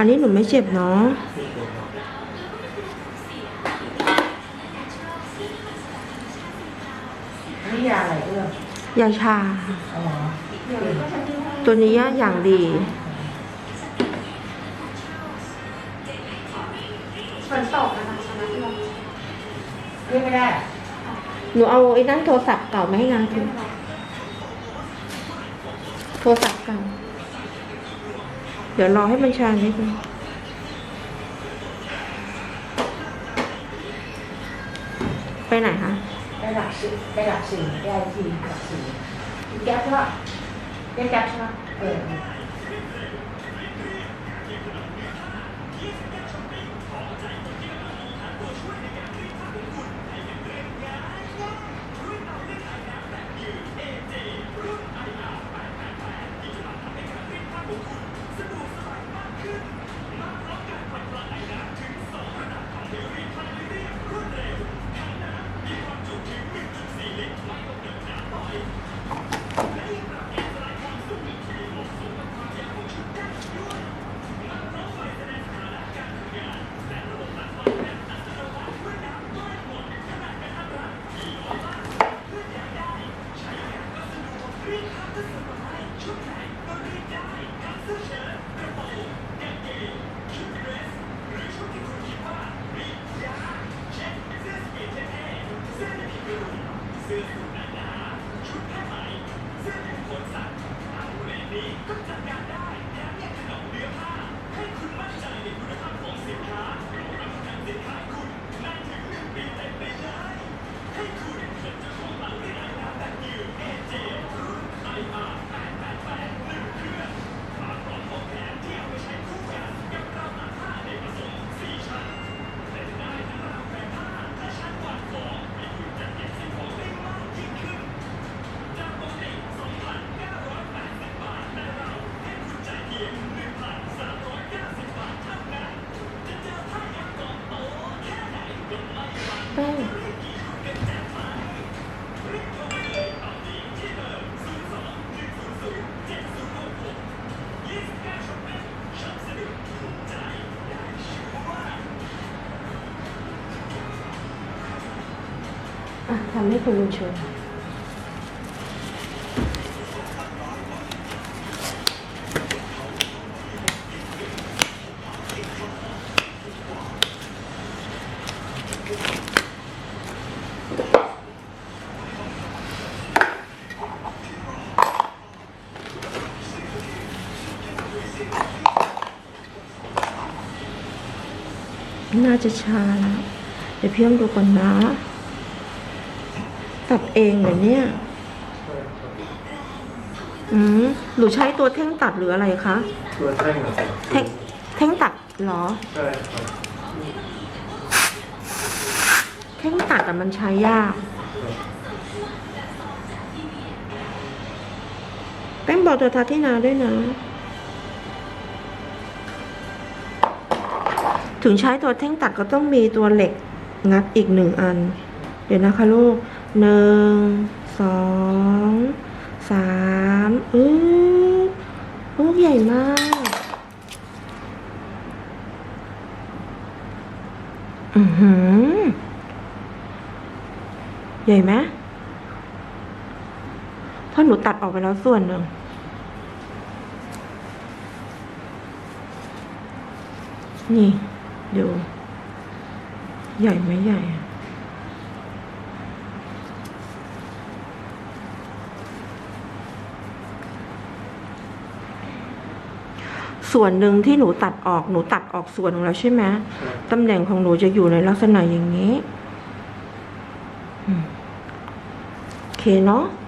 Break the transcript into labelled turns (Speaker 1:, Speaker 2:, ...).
Speaker 1: อันนี้หนูไม่เจ็บเนาะ
Speaker 2: นี่ยาอะไรเอื้อม
Speaker 1: ยาชา
Speaker 2: อ๋อ
Speaker 1: ตัวนี้อย่างดี
Speaker 3: ฝนตกนะคะตอนนั้นที่เรา
Speaker 2: เรียกไม่ได้
Speaker 1: หนูเอาไอ้นั่นโทรศัพท์เก่ามาให้นางดูโทรศัพท์เก่าเดี๋ยวรอให้มันชานิดนึงไปไหนคะ
Speaker 2: ไปหลักสี่ไปหลักสี่ได้ที่หลักสี่แก๊ปใช่ปะแก๊ปแก๊ปใช่ปะเออ
Speaker 1: แอะทำให้คุณลุงชมน่าจะชาแล้วเดี๋ยวพี่อ้อมดูก่อนนะ ตัดเองเหรอเนี่ยอืมหนูใช้ตัวเท่งตัดหรืออะไรคะ
Speaker 4: ตัวแท่งนะครับ
Speaker 1: เท่งเท่งตัดเหรอ
Speaker 4: ใช่ครับ
Speaker 1: เท่งตัดแต่มันใช้ยากแป้งบอกตัวทัดที่นาด้วยนะ ถึงใช้ตัวเท่งตัดก็ต้องมีตัวเหล็กงัดอีกหนึ่งอัน เดี๋ยวนะคะลูก หนึ่งสองสามอือลูกใหญ่มากอือหือใหญ่ไหมเพราะหนูตัดออกไปแล้วส่วนหนึ่งนี่ดูใหญ่ไหมใหญ่ ส่วนหนึ่งที่หนูตัดออกหนูตัดออกส่วนหนึ่งแล้วใช่ไหม
Speaker 4: ใช่
Speaker 1: ตำแหน่งของหนูจะอยู่ในลักษณะอย่างนี้อืมโอเคเนาะ
Speaker 4: ค